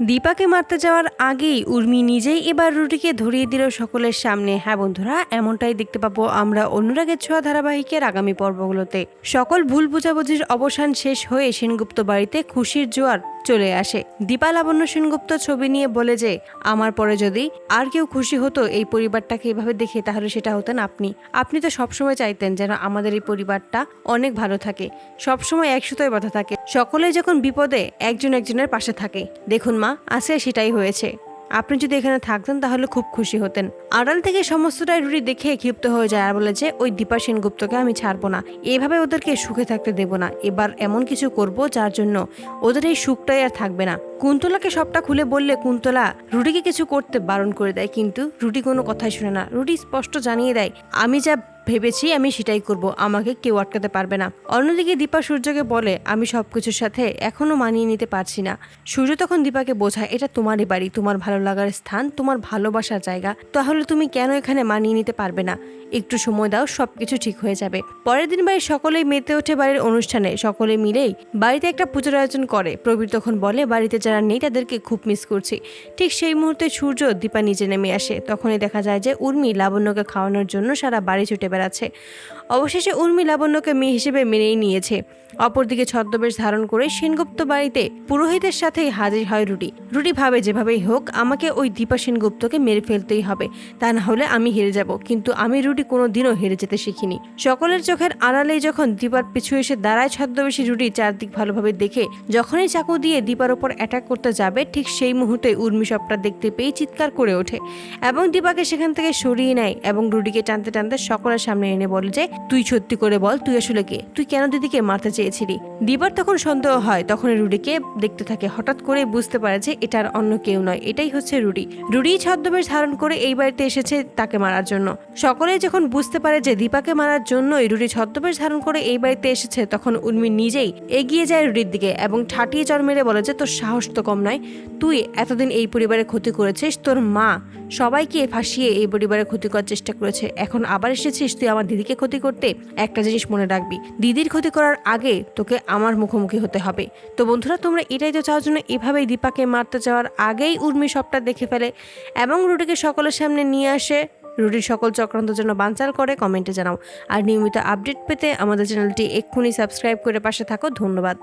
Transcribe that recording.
দীপাকে মারতে যাওয়ার আগেই উর্মি নিজেই এবার রুটিকে ধরিয়ে দিল সকলের সামনে। হ্যাঁ বন্ধুরা, এমনটাই দেখতে পাবো আমরা অনুরাগের ছোঁয়া ধারাবাহিকের আগামী পর্বগুলোতে। সকল ভুল বোঝাবুঝির অবসান শেষ হয়ে সেনগুপ্ত বাড়িতে খুশির জোয়ার চলে আসে। দীপা লাবণ্য সেনগুপ্ত ছবি নিয়ে বলে যে, আমার পরে যদি আর কেউ খুশি হতো এই পরিবারটাকে এভাবে দেখে, তাহলে সেটা হতেন আপনি। আপনি তো সবসময় চাইতেন যেন আমাদের এই পরিবারটা অনেক ভালো থাকে। সবসময় একসাথে বাধা থাকে। সকলেই যখন বিপদে, একজন একজনের পাশে থাকে। দেখুন মা আজকে সেটাই হয়েছে। আপনি যদি এখানে থাকতেন তাহলে খুব খুশি হতেন। আড়াল থেকে সমস্তটাই রুটি দেখে ক্ষিপ্ত হয়ে যায় আর বলে যে, ওই দীপা সেনগুপ্তকে আমি ছাড়বো না। এভাবে ওদেরকে সুখে থাকতে দেব না। এবার এমন কিছু করব যার জন্য ওদের এই সুখটাই আর থাকবে না। কুন্তলাকে সবটা খুলে বললে, কুন্তলা, রুটিকে কিছু করতে বারণ করে দেয়, কিন্তু রুটি কোনো কথাই শুনে না। রুটি স্পষ্ট জানিয়ে দেয়, আমি যা ভেবেছি আমি সেটাই করব, আমাকে কেউ আটকাতে পারবে না। অন্যদিকে দীপা সূর্যকে বলে, আমি সবকিছুর সাথে এখনও মানিয়ে নিতে পারছি না। সূর্য তখন দীপাকে বোঝায়, এটা তোমারই বাড়ি, তোমার ভালো লাগার স্থান, তোমার ভালোবাসার জায়গা। তাহলে তুমি কেন এখানে মানিয়ে নিতে পারবে না? একটু সময় দাও, সবকিছু ঠিক হয়ে যাবে। পরের দিন বাড়ির সকলেই মেতে ওঠে বাড়ির অনুষ্ঠানে। সকলে মিলেই বাড়িতে একটা পুজোর আয়োজন করে। প্রবীর তখন বলে, বাড়িতে যারা নেই, তাদেরকে খুব মিস করছি। ঠিক সেই মুহূর্তে সূর্য দীপা নিচে নেমে আসে। তখনই দেখা যায় যে, উর্মি লাবণ্যকে খাওয়ানোর জন্য সারা বাড়ি ছুটে বেড়াচ্ছে অবশেষে উর্মি লাবণ্যকে মেয়ে হিসেবে মেনেই নিয়েছে। অপরদিকে ছদ্মবেশ ধারণ করে সেনগুপ্ত বাড়িতে পুরোহিতের সাথেই হাজির হয় রুটি। রুটি ভাবে যেভাবেই হোক, আমাকে ওই দীপা সেনগুপ্তকে মেরে ফেলতেই হবে। তা না হলে আমি হেরে যাব। কিন্তু আমি রুটি কোনো দিনও হেরে যেতে শিখিনি। সকলের চোখের আড়ালেই যখন দীপার পিছু এসে দাঁড়ায় ছদ্মবেশী রুটি চারদিক ভালোভাবে দেখে, যখনই চাকু দিয়ে দীপার ওপর অ্যাটাক করতে যাবে, ঠিক সেই মুহূর্তে উর্মি সবটা দেখতে পেয়ে চিৎকার করে ওঠে এবং দীপাকে সেখান থেকে সরিয়ে নেয় এবং রুটিকে টানতে টানতে সকলের সামনে এনে বলে যে, তুই সত্যি করে বল, তুই আসলে কে? তুই কেন দিদিকে মারতে চেয়েছিলি? দিবার তখন সন্দেহ হয়। তখন রুডিকে দেখতে থাকে, হঠাৎ করে বুঝতে পারে যে, এটা আর অন্য কেউ নয়। এটাই হচ্ছে রুডি। রুডি ছদ্মবেশ ধারণ করে এই বাড়িতে এসেছে তাকে মারার জন্য। সকলে যখন বুঝতে পারে যে, দীপাকে মারার জন্যই রুডি ছদ্মবেশ ধারণ করে এই বাড়িতে এসেছে, তখন উর্মি নিজেই এগিয়ে যায় রুডির দিকে এবং ঠাটিয়ে চর মেরে বলে যে, তোর সাহস তো কম নয়। তুই এতদিন এই পরিবারে ক্ষতি করেছিস, তোর মা সবাইকে ফাঁসিয়ে এই পরিবারে ক্ষতি করার চেষ্টা করেছে। এখন আবার এসেছিস তুই আমার দিদিকে ক্ষতি করতে একটা জিনিস মনে রাখবি। দিদির ক্ষতি করার আগে তোকে আমার মুখোমুখি হতে হবে। তো বন্ধুরা, তোমরা এটাই তো চাওয়ার জন্য এভাবেই দীপাকে মারতে যাওয়ার আগেই উর্মি সবটা দেখে ফেলে এবং রুটিকে সকলের সামনে নিয়ে আসে। রুটির সকল চক্রান্ত যেন বানচাল করে কমেন্টে জানাও। আর নিয়মিত আপডেট পেতে আমাদের চ্যানেলটি এক্ষুনি সাবস্ক্রাইব করে পাশে থাকো। ধন্যবাদ।